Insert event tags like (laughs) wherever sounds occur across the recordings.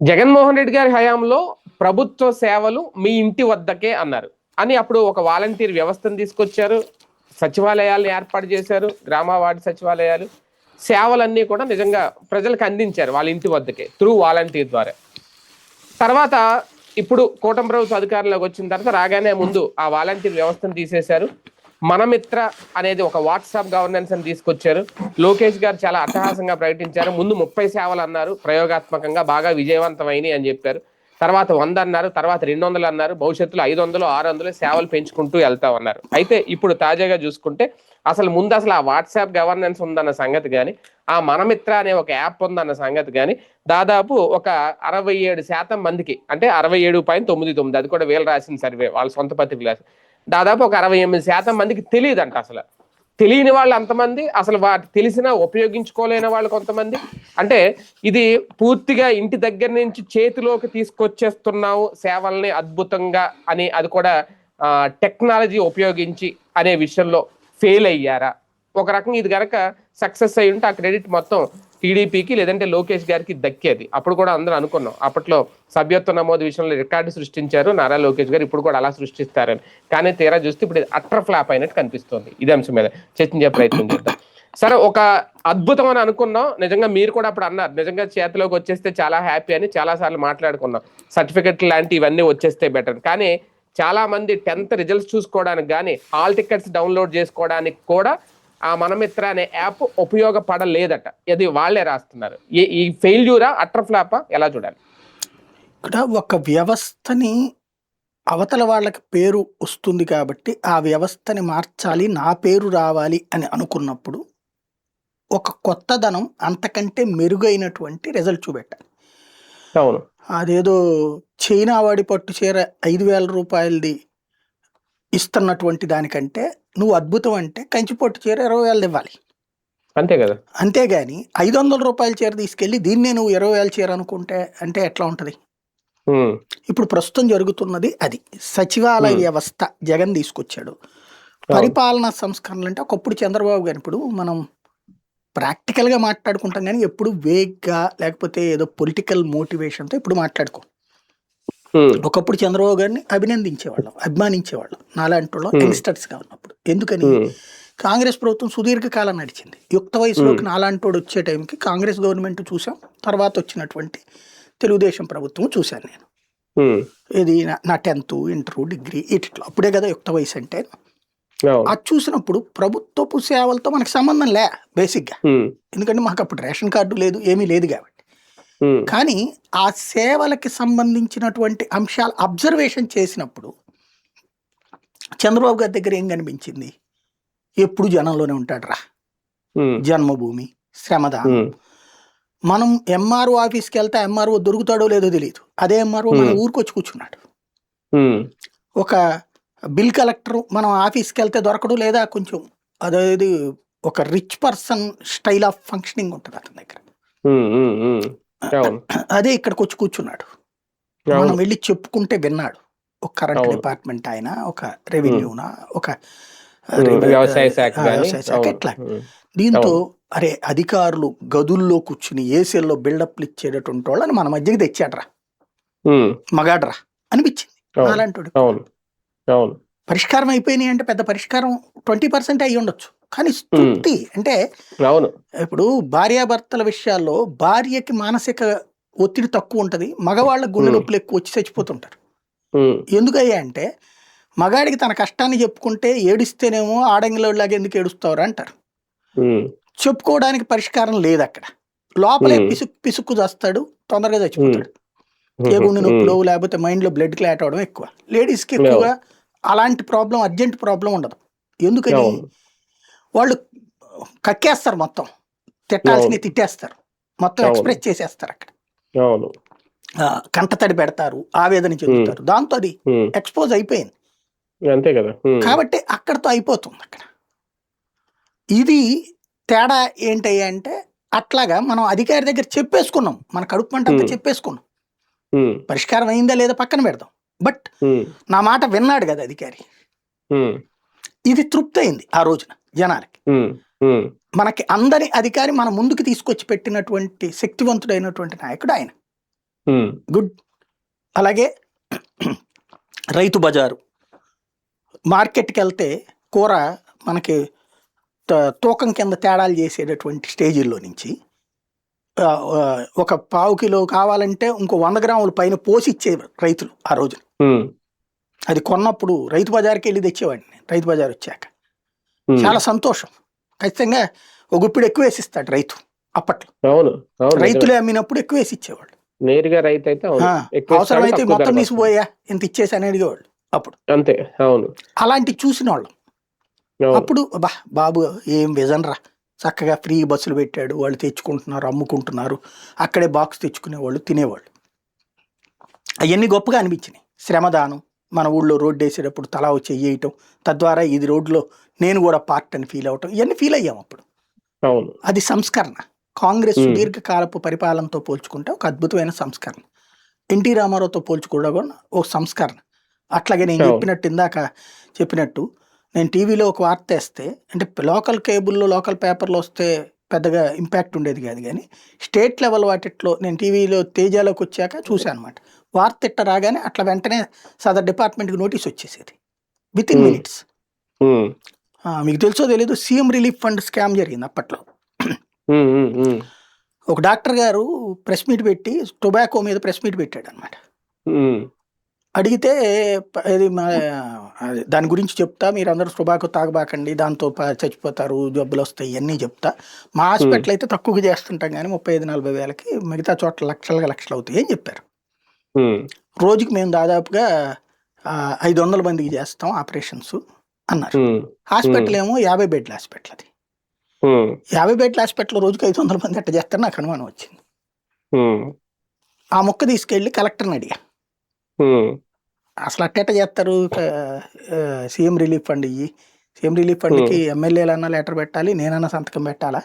జగన్మోహన్ రెడ్డి గారి హయాంలో ప్రభుత్వ సేవలు మీ ఇంటి వద్దకే అన్నారు. అని అప్పుడు ఒక వాలంటీర్ వ్యవస్థను తీసుకొచ్చారు. సచివాలయాలను ఏర్పాటు చేశారు. గ్రామ వార్డు సచివాలయాలు. సేవలన్నీ కూడా నిజంగా ప్రజలకు అందించారు వాళ్ళ ఇంటి వద్దకే త్రూ వాలంటీర్ ద్వారా. తర్వాత ఇప్పుడు కూటమి ప్రభుత్వ అధికారంలోకి వచ్చిన తర్వాత రాగానే ముందు ఆ వాలంటీర్ వ్యవస్థను తీసేశారు. మనమిత్ర అనేది ఒక వాట్సాప్ గవర్నెన్స్ అని తీసుకొచ్చారు. లోకేష్ గారు చాలా అట్టహాసంగా ప్రకటించారు. ముందు ముప్పై సేవలు అన్నారు. ప్రయోగాత్మకంగా బాగా విజయవంతమైనవి అని చెప్పారు. తర్వాత వంద అన్నారు. తర్వాత రెండు వందలు అన్నారు. భవిష్యత్తులో ఐదు వందలు ఆరు వందలు సేవలు పెంచుకుంటూ వెళ్తా ఉన్నారు. అయితే ఇప్పుడు తాజాగా చూసుకుంటే అసలు ముందు అసలు ఆ వాట్సాప్ గవర్నెన్స్ ఉందన్న సంగతి కానీ ఆ మనమిత్ర అనే ఒక యాప్ ఉందన్న సంగతి కానీ దాదాపు ఒక అరవై ఏడు శాతం మందికి అంటే అరవై ఏడు పాయింట్ తొమ్మిది తొమ్మిది అది కూడా వీళ్ళు రాసిన సర్వే వాళ్ళ సొంత పత్రిక రాసిన దాదాపు ఒక అరవై ఎనిమిది శాతం మందికి తెలియదంట అసలు. తెలియని వాళ్ళు అంతమంది అసలు వాటి తెలిసినా ఉపయోగించుకోలేని వాళ్ళు కొంతమంది. అంటే ఇది పూర్తిగా ఇంటి దగ్గర నుంచి చేతిలోకి తీసుకొచ్చేస్తున్నావు సేవల్ని అద్భుతంగా అని అది కూడా టెక్నాలజీ ఉపయోగించి అనే విషయంలో ఫెయిల్ అయ్యారా? ఒక రకంగా ఇది గనక సక్సెస్ అయి ఉంటే ఆ క్రెడిట్ మొత్తం టీడీపీకి లేదంటే లోకేష్ గారికి దక్కేది. అప్పుడు కూడా అందరూ అనుకున్నాం. అప్పట్లో సభ్యత్వ నమోదు విషయంలో రికార్డు సృష్టించారు. నారా లోకేష్ గారు ఇప్పుడు కూడా అలా సృష్టిస్తారని. కానీ తీరా చూస్తే ఇప్పుడు అట్ర అట్టర్ ఫ్లాప్ అయినట్టు కనిపిస్తుంది. ఇదే అంశం మీద చర్చించే ప్రయత్నం చేద్దాం. సరే ఒక అద్భుతం అని అనుకున్నాం. నిజంగా మీరు కూడా అప్పుడు అన్నారు. నిజంగా చేతిలోకి వచ్చేస్తే చాలా హ్యాపీ అని చాలా సార్లు మాట్లాడుకున్నాం. సర్టిఫికెట్ లాంటి ఇవన్నీ వచ్చేస్తే బెటర్ కానీ చాలా మంది టెన్త్ రిజల్ట్స్ చూసుకోవడానికి కానీ హాల్ టికెట్స్ డౌన్లోడ్ చేసుకోవడానికి కూడా ఆ మనమిత్ర అనే యాప్ ఉపయోగపడలేదట. ఇది వాళ్ళే రాస్తున్నారు. ఈ- ఫెయిల్యూరా అట్టర్ ఫ్లాపా? ఎలా చూడాలి? ఇక్కడ ఒక వ్యవస్థని అవతల వాళ్ళకి పేరు వస్తుంది కాబట్టి ఆ వ్యవస్థని మార్చాలి నా పేరు రావాలి అని అనుకున్నప్పుడు ఒక కొత్తదనం అంతకంటే మెరుగైనటువంటి రిజల్ట్ చూపెట్టాలి. అవును. అదేదో చైనా వాడి పట్టు చీర ఐదు వేల రూపాయలది ఇస్తున్నటువంటి దానికంటే నువ్వు అద్భుతం అంటే కంచి పట్టు చీర ఇరవై వేలది ఇవ్వాలి. అంతే కదా? అంతేగాని ఐదు వందల రూపాయల చీర తీసుకెళ్ళి దీన్నే నువ్వు ఇరవై వేల చీర అనుకుంటే అంటే ఎట్లా ఉంటుంది? ఇప్పుడు ప్రస్తుతం జరుగుతున్నది అది. సచివాలయ. వ్యవస్థ జగన్ తీసుకొచ్చాడు. పరిపాలనా సంస్కరణలు అంటే ఒకప్పుడు చంద్రబాబు గారు ఇప్పుడు మనం ప్రాక్టికల్గా మాట్లాడుకుంటాం కానీ ఎప్పుడు వేగ్గా లేకపోతే ఏదో పొలిటికల్ మోటివేషన్తో ఇప్పుడు మాట్లాడుకో ఒకప్పుడు చంద్రబాబు గారిని అభినందించేవాళ్ళం అభిమానించేవాళ్ళం. నాలాంటి వాళ్ళం. యంగ్స్టర్స్గా ఉన్నప్పుడు. ఎందుకని? కాంగ్రెస్ ప్రభుత్వం సుదీర్ఘకాలం నడిచింది. యుక్త వయసులోకి నాలాంటి వాడు వచ్చే టైంకి కాంగ్రెస్ గవర్నమెంట్ చూసాం. తర్వాత వచ్చినటువంటి తెలుగుదేశం ప్రభుత్వం చూశాను నేను. ఇది నా- టెన్త్ ఇంటర్ డిగ్రీ ఇట్లా. అప్పుడే కదా యుక్త వయసు అంటే. అది చూసినప్పుడు ప్రభుత్వపు సేవలతో మనకి సంబంధం లే బేసిక్గా. ఎందుకంటే మాకు అప్పుడు రేషన్ కార్డు లేదు ఏమీ లేదు కాబట్టి. కానీ ఆ సేవలకి సంబంధించినటువంటి అంశాలు అబ్జర్వేషన్ చేసినప్పుడు చంద్రబాబు గారి దగ్గర ఏం కనిపించింది? ఎప్పుడు జనంలోనే ఉంటాడు రా జన్మభూమి శ్రమదానం మనం ఎంఆర్ఓ ఆఫీస్కి వెళ్తే ఎంఆర్ఓ దొరుకుతాడో లేదో తెలియదు అదే ఎంఆర్ఓ మన. ఊరికి వచ్చి కూర్చున్నాడు. ఒక బిల్ కలెక్టర్ మనం ఆఫీస్కి వెళ్తే దొరకడు లేదా కొంచెం అదేది ఒక rich person style of functioning ఉంటుంది అతని దగ్గర. అదే ఇక్కడికి వచ్చి కూర్చున్నాడు. మనం వెళ్ళి చెప్పుకుంటే విన్నాడు. ఒక కరెంట్. డిపార్ట్మెంట్ ఆయన ఒక రెవెన్యూనా ఒక వ్యవసాయ శాఖ ఎట్లా? దీంతో. అరే అధికారులు గదుల్లో కూర్చుని ఏసీల్లో బిల్డప్లు ఇచ్చేటటువంటి వాళ్ళని మన మధ్యకి తెచ్చాడ్రా. మగాడ్రా అనిపించింది. అలాంటి పరిష్కారం అయిపోయినాయి అంటే పెద్ద పరిష్కారం ట్వంటీ పర్సెంట్ అయి ఉండొచ్చు కానీ తృప్తి. అంటే అవును. ఇప్పుడు భార్యాభర్తల విషయాల్లో భార్యకి మానసిక ఒత్తిడి తక్కువ ఉంటది. మగవాళ్ళ గుండె. నొప్పులు ఎక్కువ వచ్చి చచ్చిపోతుంటారు. ఎందుకయ్యా అంటే మగాడికి తన కష్టాన్ని చెప్పుకుంటే ఏడిస్తేనేమో ఆడంగిలోలాగా ఎందుకు ఏడుస్తావురా అంటారు. చెప్పుకోవడానికి పరిష్కారం లేదు అక్కడ లోపలే Hmm. పిసుక్కు పిసుక్కు చేస్తాడు తొందరగా చచ్చిపోతాడు. ఏ గుండె నొప్పులు లేకపోతే మైండ్లో బ్లడ్ క్లాట్ అవడం ఎక్కువ. లేడీస్కి ఎక్కువగా అలాంటి ప్రాబ్లం అర్జెంట్ ప్రాబ్లం ఉండదు. ఎందుకని? వాళ్ళు కక్కేస్తారు మొత్తం. తిట్టాల్సిన అవును. తిట్టేస్తారు. మొత్తం. ఎక్స్ప్రెస్ చేసేస్తారు అక్కడ. కంటతడి పెడతారు ఆవేదన చెందుతారు. దాంతో అది ఎక్స్పోజ్ అయిపోయింది. అంతే కదా. కాబట్టి అక్కడతో అయిపోతుంది అక్కడ. ఇది తేడా ఏంటయ్యా అంటే అట్లాగా మనం అధికారి దగ్గర చెప్పేసుకున్నాం. మన కడుపు మంట అంతా. చెప్పేసుకున్నాం. పరిష్కారం అయిందా లేదా పక్కన పెడదాం. బట్ నా మాట విన్నాడు కదా అధికారి. ఇది తృప్తి అయింది ఆ రోజున జనాలకి. మనకి అందరి అధికారి మన ముందుకు తీసుకొచ్చి పెట్టినటువంటి శక్తివంతుడైనటువంటి నాయకుడు ఆయన. గుడ్. అలాగే రైతు బజారు. మార్కెట్కి వెళ్తే కూర మనకి తూకం కింద తేడాలు చేసేటటువంటి స్టేజీల్లో నుంచి ఒక పావు కిలో కావాలంటే ఇంకో వంద గ్రాముల పైన పోసి ఇచ్చేవారు రైతులు ఆ రోజు ఉమ్, అది కొన్నప్పుడు రైతు బజార్కి వెళ్ళి తెచ్చేవాడిని రైతు బజార్ వచ్చాక. చాలా సంతోషం. ఖచ్చితంగా ఒక గుప్పిడు ఎక్కువ వేసిస్తాడు రైతు అప్పట్లో. రైతులే అమ్మినప్పుడు ఎక్కువ వేసి ఇచ్చేవాళ్ళు నేరుగా రైతు అయితే అవసరమైతే మొత్తం తీసిపోయా ఇంత ఇచ్చేసి అని అడిగేవాళ్ళు అప్పుడు. అంతే అవును. అలాంటి చూసిన వాళ్ళం అప్పుడు బా బాబు ఏం విజన్ రా చక్కగా ఫ్రీ బస్సులు పెట్టాడు. వాళ్ళు తెచ్చుకుంటున్నారు అమ్ముకుంటున్నారు. అక్కడే బాక్స్ తెచ్చుకునేవాళ్ళు తినేవాళ్ళు. అవన్నీ గొప్పగా అనిపించినాయి. శ్రమదానం మన ఊళ్ళో రోడ్డు వేసేటప్పుడు తలా వచ్చి వేయటం తద్వారా ఇది రోడ్లో నేను కూడా పార్ట్ అని ఫీల్ అవటం ఇవన్నీ ఫీల్ అయ్యాం అప్పుడు. అది సంస్కరణ. కాంగ్రెస్. సుదీర్ఘకాలపు పరిపాలనతో పోల్చుకుంటే ఒక అద్భుతమైన సంస్కరణ. ఎన్టీ రామారావుతో పోల్చుకోవడం కూడా ఒక సంస్కరణ. అట్లాగే నేను. చెప్పినట్టు ఇందాక చెప్పినట్టు నేను టీవీలో ఒక వార్త వేస్తే అంటే లోకల్ కేబుల్లో లోకల్ పేపర్లో వస్తే పెద్దగా ఇంపాక్ట్ ఉండేది కాదు కానీ స్టేట్ లెవెల్ వాటిట్లో నేను టీవీలో తేజాలోకి వచ్చాక చూశాను అనమాట వార్త ఇట్ట రాగానే అట్లా వెంటనే సదర్ డిపార్ట్మెంట్కి నోటీస్ వచ్చేసేది. With in. మినిట్స్ మీకు తెలుసో తెలీదు సీఎం రిలీఫ్ ఫండ్ స్కామ్ జరిగింది అప్పట్లో. ఒక డాక్టర్ గారు ప్రెస్ మీట్ పెట్టి టొబాకో మీద ప్రెస్ మీట్ పెట్టాడు అనమాట అడిగితే ఇది దాని గురించి చెప్తా మీరు అందరూ టొబాకో తాగబాకండి దాంతో చచ్చిపోతారు జబ్బులు వస్తాయి ఇవన్నీ చెప్తా. మా హాస్పిటల్ అయితే తక్కువగా చేస్తుంటాం కానీ ముప్పై ఐదు నలభై వేలకి మిగతా చోట్ల లక్షలుగా లక్షలు అవుతాయి ఏం చెప్పారు. రోజుకి మేము దాదాపుగా ఐదు వందల మందికి చేస్తాం ఆపరేషన్స్ అన్నారు. హాస్పిటల్ ఏమో యాభై బెడ్ల హాస్పిటల్ అది. యాభై బెడ్ల హాస్పిటల్ రోజుకి ఐదు వందల మంది అట్ట చేస్తారు నాకు అనుమానం వచ్చింది. ఆ మొక్క తీసుకెళ్ళి కలెక్టర్ని అడిగా అసలు అట్టేట చేస్తారు? సీఎం రిలీఫ్ ఫండ్ ఇయ్యి. సీఎం రిలీఫ్ ఫండ్కి ఎమ్మెల్యేలన్నా లెటర్ పెట్టాలి నేనన్నా సంతకం పెట్టాలా?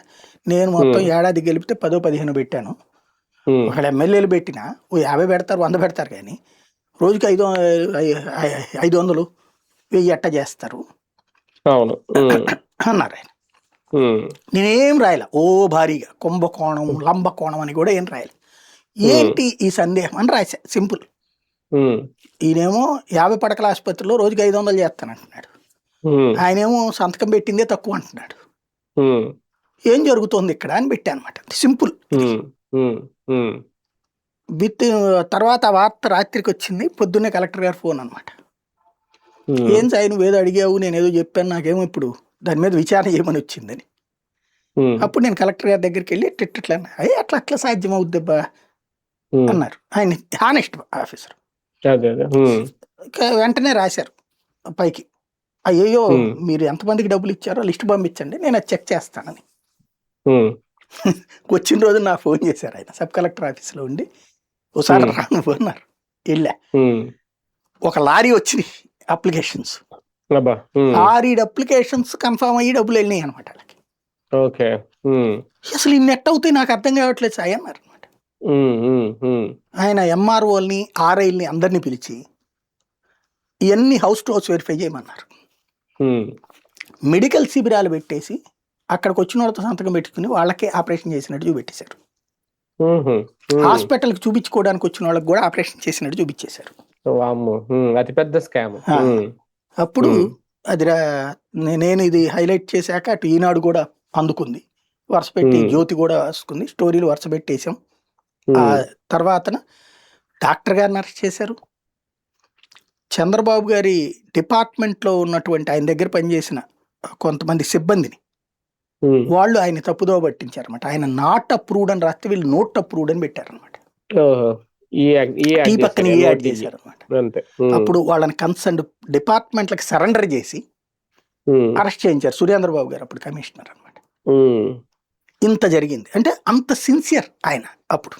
నేను మొత్తం. ఏడాది గెలిపితే పదో పదిహేను పెట్టాను. ఒకవేళ ఎమ్మెల్యేలు పెట్టినా ఓ యాభై పెడతారు వంద పెడతారు కానీ రోజుకి ఐదు ఐదు వందలు వెయ్యి అట్ట చేస్తారు. అవును. అన్నారు ఆయన. నేనేం రాయలే. ఓ భారీగా కుంభకోణం లంబకోణం అని కూడా ఏం రాయలే. ఏంటి ఈ సందేహం అని రాసా. సింపుల్. ఈయనేమో యాభై పడకల ఆసుపత్రిలో రోజుకి ఐదు వందలు చేస్తానంటున్నాడు. ఉమ్, ఆయనేమో సంతకం పెట్టిందే తక్కువ అంటున్నాడు. ఏం జరుగుతోంది ఇక్కడ అని పెట్టా అనమాట సింపుల్ విత్ తర్వాత ఆ వార్త రాత్రికి వచ్చింది పొద్దున్నే కలెక్టర్ గారు ఫోన్ అనమాట ఏం సాయి నువ్వు ఏదో అడిగావు నేను ఏదో చెప్పాను నాకేమో ఇప్పుడు దాని మీద విచారణ చేయమని వచ్చిందని. అప్పుడు నేను కలెక్టర్ గారి దగ్గరికి వెళ్ళి ఇట్లా అయ్యి అట్లా అట్లా సాధ్యం అవుద్దబ్బా అన్నారు. ఆయన హానెస్ట్ ఆఫీసర్. అదే అదే. ఉమ్, వెంటనే రాశారు పైకి. అయ్యో Hmm. మీరు ఎంతమందికి డబ్బులు ఇచ్చారో లిస్ట్ పంపించండి నేను అది చెక్ చేస్తానని. (laughs) వచ్చిన రోజు నా ఫోన్ చేశారు ఆయన సబ్ కలెక్టర్ ఆఫీస్లో ఉండి ఒకసారి. రాను అన్నారు. వెళ్ళా. ఒక లారీ వచ్చినాయి అప్లికేషన్స్. ఆరు అప్లికేషన్స్ కన్ఫర్మ్ అయ్యి డబ్బులు వెళ్ళినాయి అనమాట వాళ్ళకి. ఓకే అసలు ఇన్ని ఎట్ అవుతాయి నాకు అర్థం కావట్లేదు సాయి అన్నారు అనమాట ఆయన ఎంఆర్ఓల్ని ఆర్ఐల్ని అందరినీ పిలిచి ఇవన్నీ హౌస్ టు హౌస్ వెరిఫై చేయమన్నారు. మెడికల్ శిబిరాలు పెట్టేసి అక్కడికి వచ్చిన వాళ్ళతో సంతకం పెట్టుకుని వాళ్ళకే ఆపరేషన్ చేసినట్టు చూపెట్టేశారు. హాస్పిటల్కి చూపించుకోవడానికి వచ్చిన వాళ్ళకి కూడా ఆపరేషన్ చేసినట్టు చూపించేశారు. వామ్మో ఉమ్, అతి పెద్ద స్కామ్. అప్పుడు. అది నేను ఇది హైలైట్ చేశాక అటు ఈనాడు కూడా అందుకుంది. వరుస పెట్టి. జ్యోతి కూడా వస్తుంది. స్టోరీలు వరుస పెట్టేశాం. ఆ తర్వాతన డాక్టర్ గారిని అరెస్ట్ చేశారు. చంద్రబాబు గారి డిపార్ట్మెంట్లో ఉన్నటువంటి ఆయన దగ్గర పనిచేసిన కొంతమంది సిబ్బందిని వాళ్ళు ఆయన తప్పుదో పట్టించారు అనమాట ఆయన నాట్ అప్రూవ్డ్ అని రాస్తే వీళ్ళు నోట్ అప్రూవ్డ్ అని పెట్టారనమాట టీ పక్కన ఏ యాడ్. చేశారు అనమాట అప్పుడు వాళ్ళని కన్సర్న్ డిపార్ట్మెంట్లకు సరెండర్ చేసి అరెస్ట్ చేయించారు సురేంద్రబాబు గారు అప్పుడు కమిషనర్ అనమాట ఇంత జరిగింది. అంటే అంత సిన్సియర్ ఆయన అప్పుడు.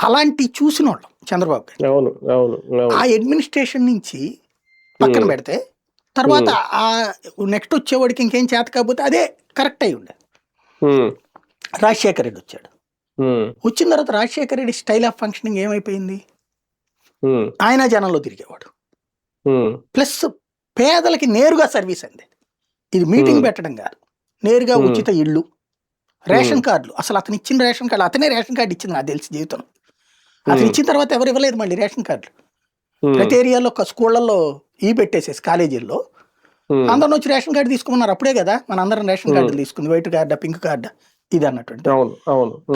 అలాంటి చూసిన వాళ్ళం చంద్రబాబు గారు. ఆ అడ్మినిస్ట్రేషన్ నుంచి పక్కన. పెడితే తర్వాత ఆ నెక్స్ట్ వచ్చేవాడికి ఇంకేం చేత కాకపోతే అదే కరెక్ట్ అయి ఉండే రాజశేఖర రెడ్డి వచ్చాడు. వచ్చిన తర్వాత Rajasekhara Reddy style of functioning ఏమైపోయింది? ఆయన జనంలో తిరిగేవాడు. ప్లస్ పేదలకి నేరుగా సర్వీస్ అంది. ఇది మీటింగ్. పెట్టడం కాదు. నేరుగా. ఉచిత ఇళ్ళు రేషన్ కార్డులు. అసలు అతను ఇచ్చిన రేషన్ కార్డు అతనే రేషన్ కార్డు ఇచ్చింది నాకు తెలిసి జీవితం అతను ఇచ్చిన తర్వాత ఎవరు ఇవ్వలేదు మళ్ళీ రేషన్ కార్డులు. ప్రతి ఏరియాలో ఒక స్కూళ్ళల్లో ఈ పెట్టేసేసి కాలేజీల్లో. అందరం వచ్చి రేషన్ కార్డు తీసుకున్నారు అప్పుడే కదా మన అందరం రేషన్ కార్డులు తీసుకుంది. వైట్ కార్డా పింక్ కార్డా ఇది అన్నటువంటి.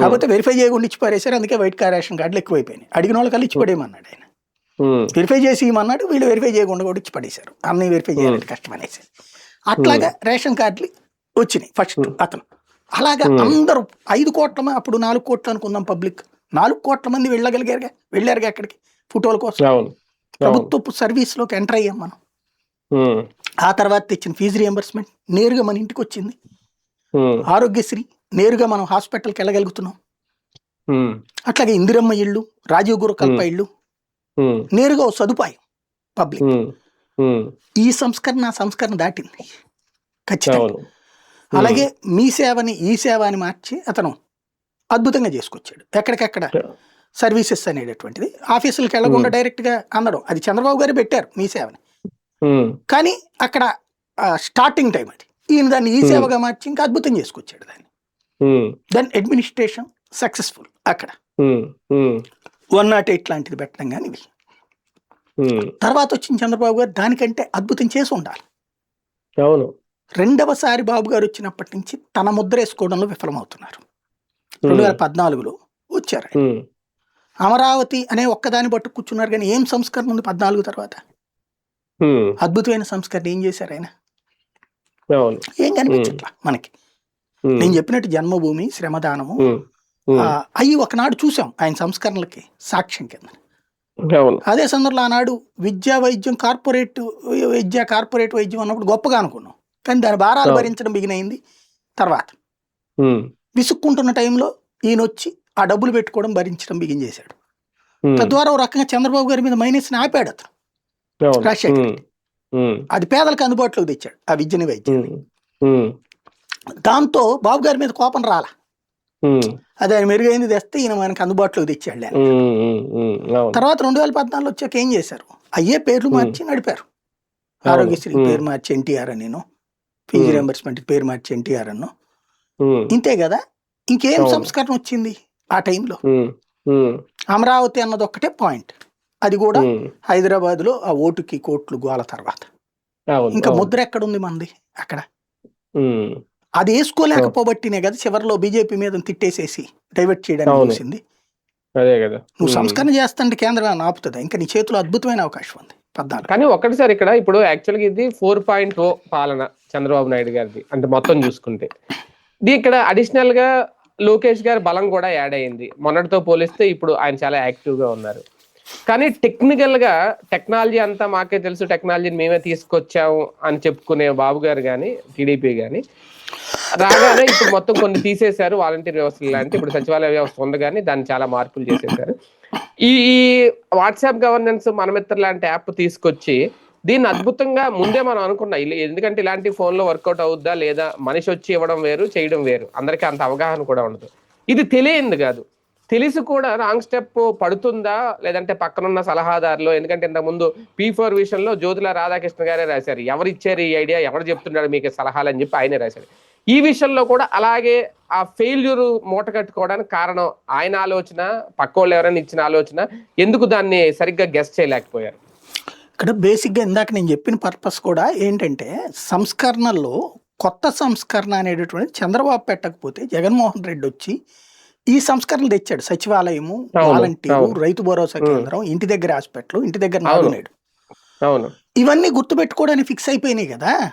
కాకపోతే వెరిఫై చేయకుండా ఇచ్చి పారేశారు. అందుకే వైట్ కార్ రేషన్ కార్డులు ఎక్కువైపోయినాయి. అడిగిన వాళ్ళకల్లా ఇచ్చి పడేయమన్నాడు ఆయన. వెరిఫై చేసి ఇవ్వమన్నాడు. వీళ్ళు వెరిఫై చేయకుండా కూడా ఇచ్చి పడేశారు. అన్ని వెరిఫై చేయాలంటే కష్టం అనేసి. అట్లాగా రేషన్ కార్డులు వచ్చినాయి ఫస్ట్ అతను. అలాగా అందరూ ఐదు కోట్ల అప్పుడు నాలుగు కోట్లు అనుకుందాం పబ్లిక్. నాలుగు కోట్ల మంది వెళ్ళగలిగారుగా? వెళ్ళారుగా అక్కడికి ఫోటోల కోసం. ప్రభుత్వపు సర్వీస్లోకి ఎంటర్ అయ్యాం మనం. ఆ తర్వాత తెచ్చిన ఫీజు రియంబర్స్మెంట్ నేరుగా మన ఇంటికి వచ్చింది. ఆరోగ్యశ్రీ నేరుగా మనం హాస్పిటల్కి వెళ్ళగలుగుతున్నాం. అట్లాగే ఇందిరమ్మ ఇళ్ళు రాజీవ్ గురుకల్ప ఇళ్ళు ఉమ్, నేరుగా సదుపాయం పబ్లిక్. ఈ సంస్కరణ సంస్కరణ దాటింది. ఖచ్చితంగా. అలాగే మీ సేవని ఈ సేవ అని మార్చి అతను అద్భుతంగా చేసుకొచ్చాడు. ఎక్కడికెక్కడ సర్వీసెస్ అనేటటువంటిది. ఆఫీసులకు వెళ్ళకుండా డైరెక్ట్గా అందడం అది చంద్రబాబు గారు పెట్టారు మీ సేవని. కానీ అక్కడ స్టార్టింగ్ టైం అది. ఈయన దాన్ని ఈ సేవగా మార్చి ఇంకా అద్భుతం చేసుకొచ్చాడు దాన్ని. దెన్ అడ్మినిస్ట్రేషన్ సక్సెస్ఫుల్ అక్కడ. వన్ నాట్ ఎయిట్ లాంటిది పెట్టడం కానీ ఇవి తర్వాత వచ్చిన చంద్రబాబు గారు దానికంటే అద్భుతం చేసి ఉండాలి. అవును. రెండవసారి బాబు గారు వచ్చినప్పటి నుంచి తన ముద్ర వేసుకోవడంలో విఫలమవుతున్నారు. రెండు వేల పద్నాలుగులో వచ్చారు అమరావతి అనే ఒక్కదాన్ని పట్టు కూర్చున్నారు కానీ ఏం సంస్కరణ ఉంది పద్నాలుగు తర్వాత? అద్భుతమైన సంస్కరణ ఏం చేశారు ఆయన? ఏం కనిపించట్లా మనకి? నేను చెప్పినట్టు జన్మభూమి శ్రమదానము అవి ఒకనాడు చూసాం ఆయన సంస్కరణలకి సాక్ష్యం కింద. అదే సందర్భంలో ఆనాడు విద్యా వైద్యం కార్పొరేట్ విద్య కార్పొరేట్ వైద్యం అన్నప్పుడు గొప్పగా అనుకున్నాం. కానీ దాని భారాలు. భరించడం బిగినైంది తర్వాత. విసుక్కుంటున్న టైంలో ఈయన వచ్చి ఆ డబ్బులు పెట్టుకోవడం భరించడం బిగిన్ చేశాడు. తద్వారా ఓ రకంగా చంద్రబాబు గారి మీద మైనస్ని ఆపాడు అతను. రాజశేఖర్. అది పేదలకు అందుబాటులోకి తెచ్చాడు ఆ విద్యని వైద్యం ఉమ్, ఉమ్, దాంతో బాబు గారి మీద కోపం రాలా. అది ఆయన మెరుగైంది తెస్తే ఈయన మనకి అందుబాటులోకి తెచ్చాడు తర్వాత రెండు వేల పద్నాలుగులో వచ్చాక ఏం చేశారు? అయ్యే పేర్లు మార్చి నడిపారు. ఆరోగ్యశ్రీ. పేరు మార్చి ఎన్టీఆర్ అని నేను ఫీజు. రియంబర్స్మెంట్ పేరు మార్చి ఎన్టీఆర్ అన్ను. ఇంతే కదా? ఇంకేం. సంస్కరణ వచ్చింది? ఆ టైంలో. అమరావతి అన్నది ఒక్కటే పాయింట్. అది కూడా హైదరాబాద్లో ఆ ఓటుకి కోట్లు గోల తర్వాత. ఇంకా. ముద్ర ఎక్కడ ఉంది మంది అక్కడ? అది వేసుకోలేకపోబట్టినే కదా చివరిలో బీజేపీ మీద తిట్టేసేసి డైవర్ట్ చేయడానికి అవును. చూసింది. అదే కదా. నువ్వు. సంస్కరణ చేస్తుంటే కేంద్రం ఆపుతుంది? ఇంకా నీ చేతిలో అద్భుతమైన అవకాశం ఉంది పద్నాలుగు. కానీ ఒక్కటి సార్ ఇక్కడ ఇప్పుడు యాక్చువల్గా ఇది ఫోర్ పాయింట్ ఓ పాలన చంద్రబాబు నాయుడు గారిది. అంటే మొత్తం చూసుకుంటే. ఇది ఇక్కడ అడిషనల్గా లోకేష్ గారి బలం కూడా యాడ్ అయింది. మొన్నటితో పోలిస్తే ఇప్పుడు ఆయన చాలా యాక్టివ్గా ఉన్నారు. కానీ టెక్నికల్గా టెక్నాలజీ అంతా మాకే తెలుసు. టెక్నాలజీని మేమే తీసుకొచ్చాము అని చెప్పుకునే బాబు గారు కానీ టీడీపీ కానీ రాగానే ఇప్పుడు మొత్తం కొన్ని తీసేశారు. వాలంటీర్ వ్యవస్థలు లాంటి ఇప్పుడు సచివాలయ వ్యవస్థ ఉంది కానీ దాన్ని చాలా మార్పులు చేసేశారు. ఈ ఈ వాట్సాప్ గవర్నెన్స్ మనమిత్ర లాంటి యాప్ తీసుకొచ్చి దీన్ని అద్భుతంగా ముందే మనం అనుకున్నాం. ఎందుకంటే ఇలాంటి ఫోన్లో వర్కౌట్ అవుద్దా లేదా మనిషి వచ్చి ఇవ్వడం వేరు చేయడం వేరు. అందరికీ అంత అవగాహన కూడా ఉండదు. ఇది తెలియంది కాదు. తెలిసి కూడా రాంగ్ స్టెప్ పడుతుందా? లేదంటే పక్కనున్న సలహాదారులు ఎందుకంటే ఇంతకు ముందు పీ ఫోర్ విషయంలో జ్యోతుల రాధాకృష్ణ గారే రాశారు. ఎవరు ఇచ్చారు ఈ ఐడియా? ఎవరు చెప్తున్నాడు మీకు సలహాలు అని చెప్పి ఆయనే రాశారు ఈ విషయంలో కూడా అలాగే ఆ ఫెయిల్యూర్ మూట కట్టుకోవడానికి కారణం ఆయన ఆలోచన పక్కోళ్ళు ఎవరైనా ఇచ్చిన ఆలోచన. ఎందుకు దాన్ని సరిగ్గా గెస్ట్ చేయలేకపోయారు? ఇక్కడ బేసిక్గా ఇందాక నేను చెప్పిన పర్పస్ కూడా ఏంటంటే సంస్కరణల్లో కొత్త సంస్కరణ అనేటటువంటి చంద్రబాబు పెట్టకపోతే జగన్మోహన్ రెడ్డి వచ్చి ఈ సంస్కరణలు తెచ్చాడు. సచివాలయము వాలంటీరు. రైతు భరోసా కేంద్రం ఇంటి దగ్గర హాస్పిటల్ ఇంటి దగ్గర నాడు అవును. అవును. ఇవన్నీ గుర్తుపెట్టుకోవడానికి ఫిక్స్ అయిపోయినాయి కదా.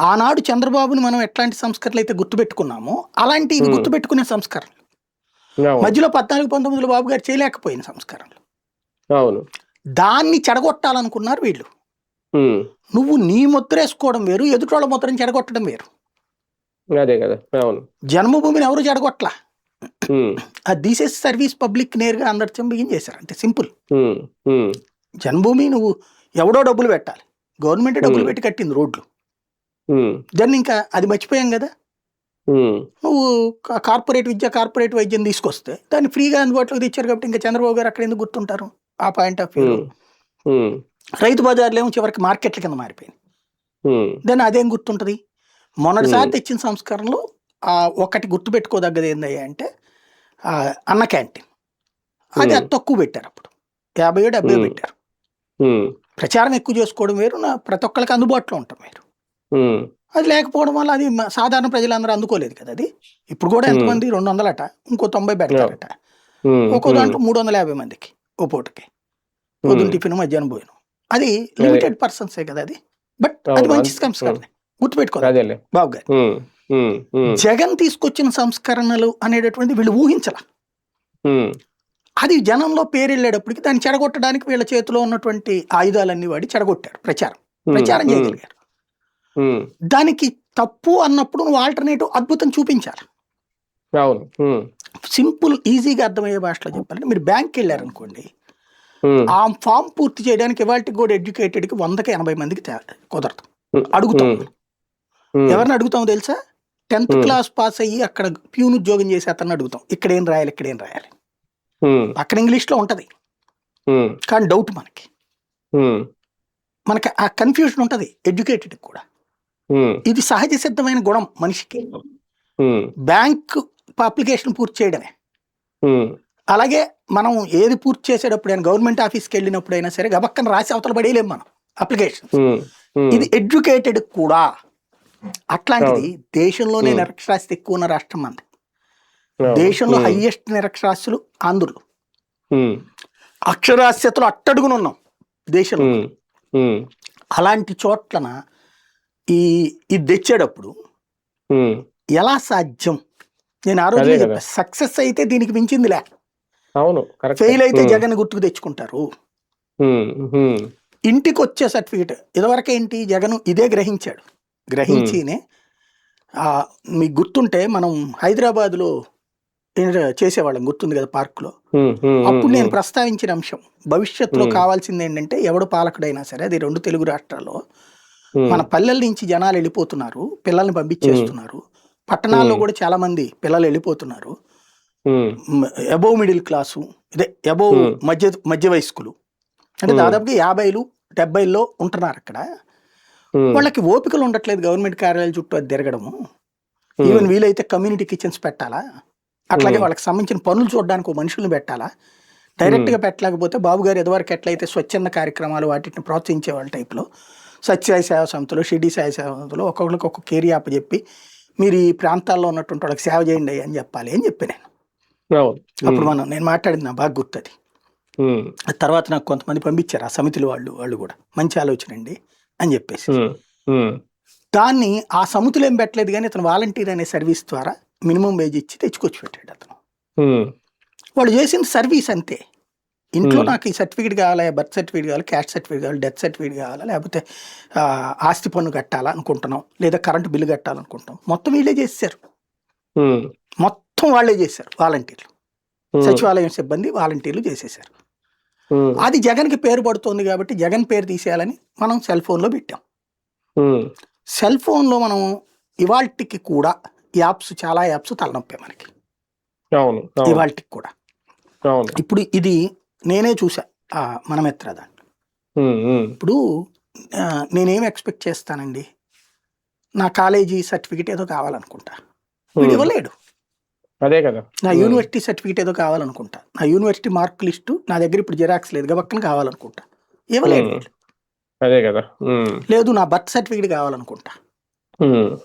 ఆనాడు చంద్రబాబుని మనం ఎట్లాంటి సంస్కరణలు అయితే గుర్తుపెట్టుకున్నామో అలాంటి Hmm. గుర్తుపెట్టుకునే సంస్కరణ అవును. మధ్యలో పద్నాలుగు పంతొమ్మిదిలో బాబు గారు చేయలేకపోయిన సంస్కరణలు. అవును. దాన్ని చెడగొట్టాలనుకున్నారు వీళ్ళు. నువ్వు నీ ముద్ర వేసుకోవడం వేరు ఎదుటోళ్ళ ముద్రని చెడగొట్టడం వేరు. అదే కదా అవును. జన్మభూమిని ఎవరు చెడగొట్టలా అది తీసేసి సర్వీస్ పబ్లిక్ నేరుగా అందరితో బిగిన్ చేశారు? అంటే సింపుల్. జన్మభూమి నువ్వు ఎవడో డబ్బులు పెట్టాలి. గవర్నమెంట్ డబ్బులు. పెట్టి కట్టింది రోడ్లు. దాన్ని ఇంకా అది మర్చిపోయాం కదా. నువ్వు కార్పొరేట్ విద్య కార్పొరేట్ వైద్యం తీసుకొస్తే దాన్ని ఫ్రీగా అందుబాటులోకి తెచ్చారు కాబట్టి ఇంకా చంద్రబాబు గారు అక్కడ ఎందుకు గుర్తుంటారు? ఆ పాయింట్ ఆఫ్ వ్యూ రైతు బజార్లు ఏమో చివరికి మార్కెట్ల కింద మారిపోయింది దాన్ని అదేం గుర్తుంటది? మొన్నటిసారి. తెచ్చిన సంస్కరణలు ఆ ఒకటి గుర్తుపెట్టుకోదగ్గది ఏందయ్యా అంటే అన్న క్యాంటీన్. అది. అది తక్కువ పెట్టారు అప్పుడు. యాభై డెబ్బై. పెట్టారు. ప్రచారం ఎక్కువ చేసుకోవడం వేరు నా ప్రతి ఒక్కరికి అందుబాటులో ఉంటాం మీరు అది లేకపోవడం వల్ల అది సాధారణ ప్రజలందరూ అందుకోలేదు కదా అది. ఇప్పుడు కూడా. ఎంతమంది? రెండు వందలట ఇంకో తొంభై పెడతారట. ఒక్కో దాంట్లో మూడు వందల యాభై మందికి. ఓ పూటకి పొద్దున్న టిఫిన్ మధ్యాహ్నం భోజనం. అది లిమిటెడ్ పర్సన్సే కదా అది. బట్ అది మంచి. సంస్కరణ. గుర్తుపెట్టుకోవాలి. బాబు గారు. జగన్ తీసుకొచ్చిన సంస్కరణలు అనేటటువంటి వీళ్ళు ఊహించాల. అది జనంలో పేరు వెళ్ళేటప్పటికి దాన్ని చెడగొట్టడానికి వీళ్ళ చేతిలో ఉన్నటువంటి ఆయుధాలన్నీ వాడి చెడగొట్టారు ప్రచారం. ప్రచారం చేయగలిగారు. దానికి తప్పు అన్నప్పుడు నువ్వు ఆల్టర్నేటివ్ అద్భుతం చూపించాలి. సింపుల్ ఈజీగా అర్థమయ్యే భాషలో చెప్పాలంటే మీరు బ్యాంక్కి వెళ్ళారనుకోండి ఆ ఫామ్ పూర్తి చేయడానికి ఇవాళకి కూడా ఎడ్యుకేటెడ్కి వందకి ఎనభై మందికి కుదరదు. అడుగుతాం ఎవరిని అడుగుతాం తెలుసా? టెన్త్. క్లాస్ పాస్ అయ్యి అక్కడ ప్యూన్ ఉద్యోగం చేసి అతన్ని అడుగుతాం. ఇక్కడ ఏం రాయాలి ఇక్కడ ఏం రాయాలి? అక్కడ ఇంగ్లీష్లో ఉంటది. కానీ డౌట్ మనకి. మనకి ఆ కన్ఫ్యూజన్ ఉంటది ఎడ్యుకేటెడ్ కూడా. ఇది సహజ సిద్ధమైన గుణం మనిషికి. బ్యాంక్ అప్లికేషన్ పూర్తి చేయడమే. అలాగే మనం ఏది పూర్తి చేసేటప్పుడైనా గవర్నమెంట్ ఆఫీస్కి వెళ్ళినప్పుడైనా సరే గబక్కన రాసి అవతల పడేయలేం మనం అప్లికేషన్ ఇది ఎడ్యుకేటెడ్ కూడా. అట్లాంటిది దేశంలోనే. నిరక్షరాస్యత ఎక్కువ ఉన్న రాష్ట్రం అవును, దేశంలో హైయెస్ట్ నిరక్షరాస్యులు ఆంధ్రులు. ఉమ్, అక్షరాస్యతలో అట్టడుగునున్నాం దేశంలో. అలాంటి చోట్లన ఈ ఇది తెచ్చేటప్పుడు ఎలా సాధ్యం? నేను ఆ రోజు అదే కదా. సక్సెస్ అయితే దీనికి మించిందిలే. అవును కరెక్ట్ ఫెయిల్ అయితే జగన్ గుర్తుకు తెచ్చుకుంటారు. ఉమ్, ఉమ్, ఇంటికి వచ్చే సర్టిఫికేట్ ఇదివరకు ఏంటి? జగన్ ఇదే గ్రహించాడు. గ్రహించినే ఆ, మీకు గుర్తుంటే మనం హైదరాబాద్లో ఏంట- చేసేవాళ్ళం గుర్తుంది కదా పార్కులో. ఉమ్, ఉమ్, అప్పుడు నేను ఉమ్, ప్రస్తావించిన అంశం భవిష్యత్తులో. కావాల్సింది ఏంటంటే ఎవడు పాలకుడైనా సరే అది రెండు తెలుగు రాష్ట్రాల్లో ఉమ్, మన పల్లెల నుంచి జనాలు వెళ్ళిపోతున్నారు పిల్లల్ని పంపించేస్తున్నారు. పట్టణాల్లో. కూడా చాలా మంది పిల్లలు వెళ్ళిపోతున్నారు. అబోవ్ మిడిల్ క్లాసు ఇదే అబోవ్. మధ్య మధ్య వయస్కులు. అంటే. దాదాపుగా యాభైలు డెబ్బైల్లో ఉంటున్నారు అక్కడ. వాళ్ళకి ఓపికలు ఉండట్లేదు గవర్నమెంట్ కార్యాలయాల చుట్టూ అది తిరగడము. ఈవెన్ వీలైతే కమ్యూనిటీ కిచెన్స్ పెట్టాలా? అట్లాగే. వాళ్ళకి సంబంధించిన పనులు చూడడానికి ఒక మనుషుల్ని పెట్టాలా? డైరెక్ట్గా పెట్టలేకపోతే బాబు గారు ఎదువరకు ఎట్లయితే స్వచ్ఛంద కార్యక్రమాలు వాటిని ప్రోత్సహించే వాళ్ళ టైప్లో సత్యసాయి సేవా సంస్థలు షిర్డీ సాయి సేవా సంస్థలు ఒక్కొక్కరికి ఒక్కొక్క ఏరియా చెప్పి మీరు ఈ ప్రాంతాల్లో ఉన్నటువంటి వాళ్ళకి సేవ చేయండి అని చెప్పాలి అని చెప్పి నేను. అప్పుడు మనం నేను మాట్లాడింది నా బాగా గుర్తుంది. తర్వాత నాకు కొంతమంది పంపించారు ఆ సమితిలో వాళ్ళు వాళ్ళు కూడా. మంచి ఆలోచన అండి అని చెప్పేసి. దాన్ని ఆ సమితిలో ఏం పెట్టలేదు కానీ అతను వాలంటీర్ అనే సర్వీస్ ద్వారా మినిమం వేజ్ ఇచ్చి తెచ్చుకొచ్చి పెట్టాడు అతను. వాళ్ళు చేసిన సర్వీస్ అంతే. ఇంట్లో. నాకు ఈ సర్టిఫికేట్ కావాలా బర్త్ సర్టిఫికేట్ కావాలి క్యాస్ట్ సర్టిఫికేట్ కావాలి డెత్ సర్టిఫికేట్ కావాలా లేకపోతే ఆస్తి పన్ను కట్టాలా అనుకుంటున్నాం లేదా కరెంటు బిల్లు కట్టాలనుకుంటాం మొత్తం వీళ్ళే చేశారు మొత్తం వాళ్ళే చేశారు వాలంటీర్లు. సచివాలయం సిబ్బంది వాలంటీర్లు చేసేసారు అది జగన్కి పేరు పడుతోంది కాబట్టి జగన్ పేరు తీసేయాలని మనం సెల్ ఫోన్లో పెట్టాం. సెల్ ఫోన్లో మనం ఇవాల్టికి కూడా యాప్స్ చాలా యాప్స్ తలనొప్పే మనకి. ఇవాల్టికి కూడా. ఇప్పుడు ఇది నేనే చూసా ఆ, మన మిత్ర దాంట్లో. ఉమ్, ఉమ్, ఇప్పుడు నేనేం ఎక్స్పెక్ట్ చేస్తానండి? నా కాలేజీ సర్టిఫికేట్ ఏదో కావాలనుకుంటా. వీడు ఇవ్వలేడు. అదే కదా. నా యూనివర్సిటీ సర్టిఫికేట్ ఏదో కావాలనుకుంటా. నా యూనివర్సిటీ మార్క్ లిస్టు నా దగ్గర ఇప్పుడు జిరాక్స్ లేదు గబక్కన కావాలనుకుంటా. ఇవ్వలేడు. అదే కదా. లేదు నా బర్త్ సర్టిఫికేట్ కావాలనుకుంటా.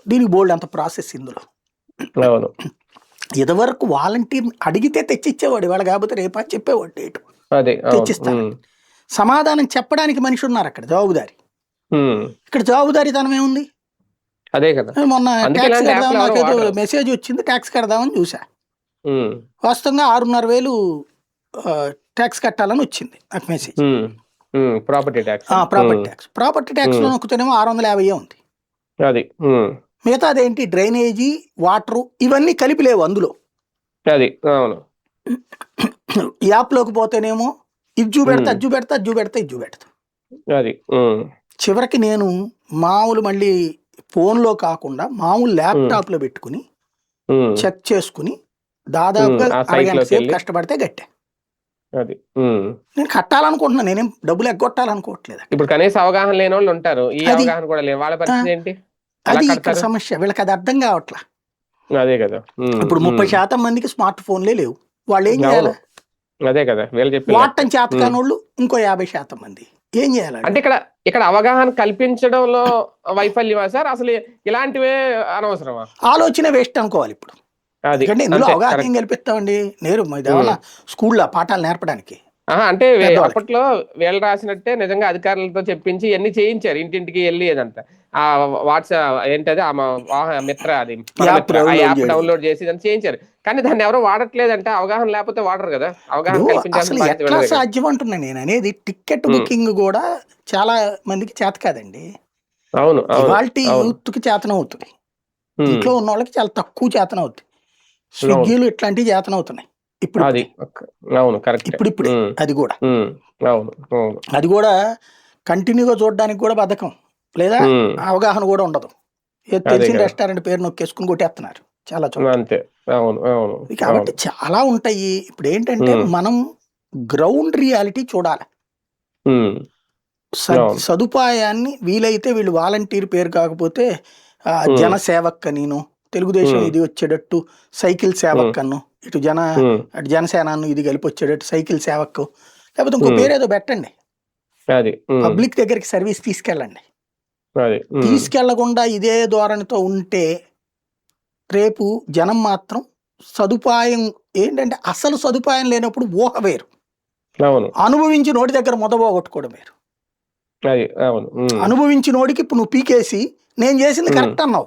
దీనికి బోల్డ్ అంత ప్రాసెస్ ఇందులో. ఇదివరకు వాలంటీర్ అడిగితే తెచ్చిచ్చేవాడు ఇవాళ కాకపోతే రేపా చెప్పేవాడు డేటు. అదే తెచ్చిస్తాను. సమాధానం చెప్పడానికి మనిషి ఉన్నారు అక్కడ జవాబుదారి. ఇక్కడ జవాబుదారీతనం ఏముంది? అదే కదా. నేను మొన్న ట్యాక్స్ కడదాం నాకేదో. మెసేజ్ వచ్చింది ట్యాక్స్ కడదామని చూసా వాస్తవంగా ఆరున్నర వేలు ట్యాక్స్ కట్టాలని వచ్చింది నాకు message. Property tax. Property tax. Property ట్యాక్స్లో. నొక్కుతేనేమో ఆరు వందల యాభై ఉంది. అది మిగతా అదేంటి డ్రైనేజీ వాటర్ ఇవన్నీ కలిపి లేవు అందులో. అది అవును. యాప్లోకి పోతేనేమో ఇజ్జు పెడతా Hmm. అజ్జు పెడతా అజ్జు పెడతా ఇజ్జు పెడతా అది చివరికి నేను మామూలు మళ్ళీ ఫోన్లో కాకుండా మామూలు ల్యాప్టాప్లో పెట్టుకుని చెక్ చేసుకుని దాదాపుగా అరగంట సేపు. కష్టపడితే గట్టే. అది. నేను కట్టాలనుకుంటున్నా నేనేం డబ్బులు ఎగ్గొట్టాలనుకోవట్లేదు ఇప్పుడు కనీస అవగాహన లేని వాళ్ళు ఉంటారు. ఈ అది- అవగాహన కూడా లేదు వాళ్ళ పరిస్థితి ఏంటి? అది ఇక్కడ? సమస్య వీళ్ళకి అది అర్థం కావట్లా. అదే కదా. ఇప్పుడు ముప్పై. శాతం మందికి స్మార్ట్ ఫోన్లే లేవు. వాళ్ళు ఏం. చేయాలి? అదే కదా వీళ్ళు చెప్పి వాడటం చేతకానోళ్ళు ఇంకో యాభై శాతం మంది. ఏం చేయాలండి అంటే ఇక్కడ ఇక్కడ అవగాహన కల్పించడంలో వైఫల్యమా సార్? అసలు ఇలాంటివే అనవసరమా? ఆలోచన వేస్ట్ అనుకోవాలి ఇప్పుడు. ఎందుకంటే ఇందులో అవగాహన. ఏం కల్పిస్తామండి? నేరు స్కూల్లో పాఠాలు నేర్పడానికి? అంటే. అప్పట్లో వీళ్ళు రాసినట్టే నిజంగా అధికారులతో చెప్పించి ఇవన్నీ చేయించారు ఇంటింటికి వెళ్ళి అదంతా. ఆ వాట్సాప్ ఏంటది? ఆ మా వాహ- మిత్ర అది. యాప్ డౌన్లోడ్ చేసి. ఇదంతా చేయించారు కానీ దాన్ని ఎవరు వాడట్లేదంటే. అవగాహన లేకపోతే వాడరు కదా. అవగాహన అసలు ఎట్లా. సాధ్యం అంటున్నాను నేను అనేది టికెట్. బుకింగ్ కూడా చాలా మందికి చేత కాదండి. అవును ఇవాళ. యూత్కి చేతన అవుతుంది. ఇంట్లో ఉన్న వాళ్ళకి చాలా తక్కువ చేతన అవుతుంది. స్విగ్గీలు ఇట్లాంటివి చేతన అవుతున్నాయి. ఇప్పుడు అది అవును కరెక్ట్. ఇప్పుడు ఇప్పుడు అది కూడా. అవును. అది కూడా కంటిన్యూగా చూడడానికి కూడా బద్ధకం. లేదా అవగాహన కూడా ఉండదు. ఏదో తెలిసిన. రెస్టారెంట్ పేరు నొక్కేసుకుని కొట్టేస్తున్నారు చాలా అంతే. అవును అవును కాబట్టి చాలా ఉంటాయి. ఇప్పుడు ఏంటంటే. మనం గ్రౌండ్ రియాలిటీ చూడాలి. సదుపాయాన్ని వీలైతే వీళ్ళు వాలంటీర్ పేరు కాకపోతే ఆ, ఉమ్. జన సేవక్ నేను తెలుగుదేశం. ఇది వచ్చేటట్టు సైకిల్ సేవక్ అన్ను ఇటు జన అటు జనసేన ఇది కలిపి వచ్చేటట్టు సైకిల్ సేవక్ లేకపోతే ఇంకో ఉమ్. పేరు ఏదో పెట్టండి పబ్లిక్ దగ్గరికి సర్వీస్ తీసుకెళ్ళండి. తీసుకెళ్ళకుండా ఇదే ధోరణితో ఉంటే రేపు జనం మాత్రం సదుపాయం ఏంటంటే అసలు సదుపాయం లేనప్పుడు ఊహ వేరు. అనుభవించి నోటి దగ్గర మొదబోగొట్టుకోవడం వేరు. అనుభవించి నోటికి ఇప్పుడు నువ్వు పీకేసి నేను చేసింది. కరెక్ట్ అన్నావు.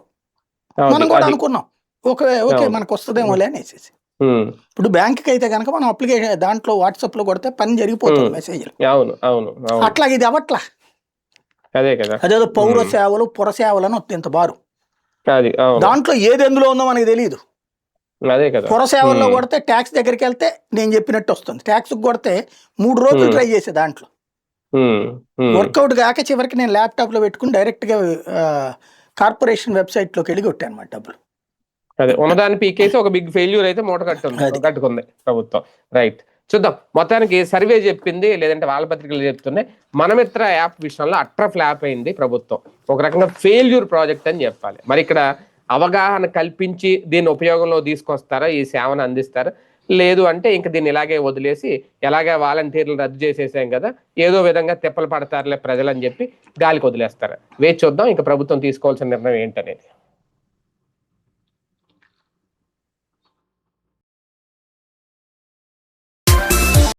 మనం కూడా అనుకున్నాం. Okay okay. మనకు వస్తుందేమోలే అనేసి ఉమ్, ఇప్పుడు బ్యాంక్కి అయితే కనుక మనం అప్లికేషన్ దాంట్లో వాట్సాప్లో కొడితే పని జరిగిపోతుంది అవును అవును అవును. అట్లాగే ఇది అవట్లా అదే కదా. అదేదో పౌర. సేవలు పుర సేవలు అని ఇంత బారు. అది దాంట్లో ఏది ఎందులో ఉందో మనకి తెలియదు అదే కదా. పుర సేవల్లో. కొడితే ట్యాక్స్ దగ్గరికి వెళ్తే నేను చెప్పినట్టు వస్తుంది. ట్యాక్స్ కొడితే మూడు రోజులు. ట్రై చేసే దాంట్లో. వర్కౌట్ కాక చివరికి నేను ల్యాప్టాప్లో పెట్టుకుని డైరెక్ట్గా కార్పొరేషన్ వెబ్సైట్లోకి వెళ్ళి కొట్టాను అనమాట డబ్బులు. అదే ఉన్నదాన్ని పీకేసి ఒక బిగ్ ఫెయిల్యూర్ అయితే మూట కట్టుంది అది. కట్టుకుంది ప్రభుత్వం. రైట్. చూద్దాం. మొత్తానికి సర్వే చెప్పింది లేదంటే వాళ్ళ చెప్తున్నాయి. మనమిత్ర యాప్ విషయంలో అట్ర ఫ్లాప్ అయింది ప్రభుత్వం. ఒక రకంగా ఫెయిల్యూర్ ప్రాజెక్ట్ అని చెప్పాలి. మరి ఇక్కడ అవగాహన కల్పించి దీన్ని ఉపయోగంలో తీసుకొస్తారా? ఈ సేవను అందిస్తారా? లేదు అంటే ఇంక దీన్ని ఇలాగే వదిలేసి ఎలాగే వాలంటీర్లు రద్దు చేసేసాం కదా ఏదో విధంగా తెప్పలు పడతారులే ప్రజలని చెప్పి గాలికి వదిలేస్తారు? వేచి చూద్దాం. ఇంకా ప్రభుత్వం తీసుకోవాల్సిన నిర్ణయం ఏంటనేది.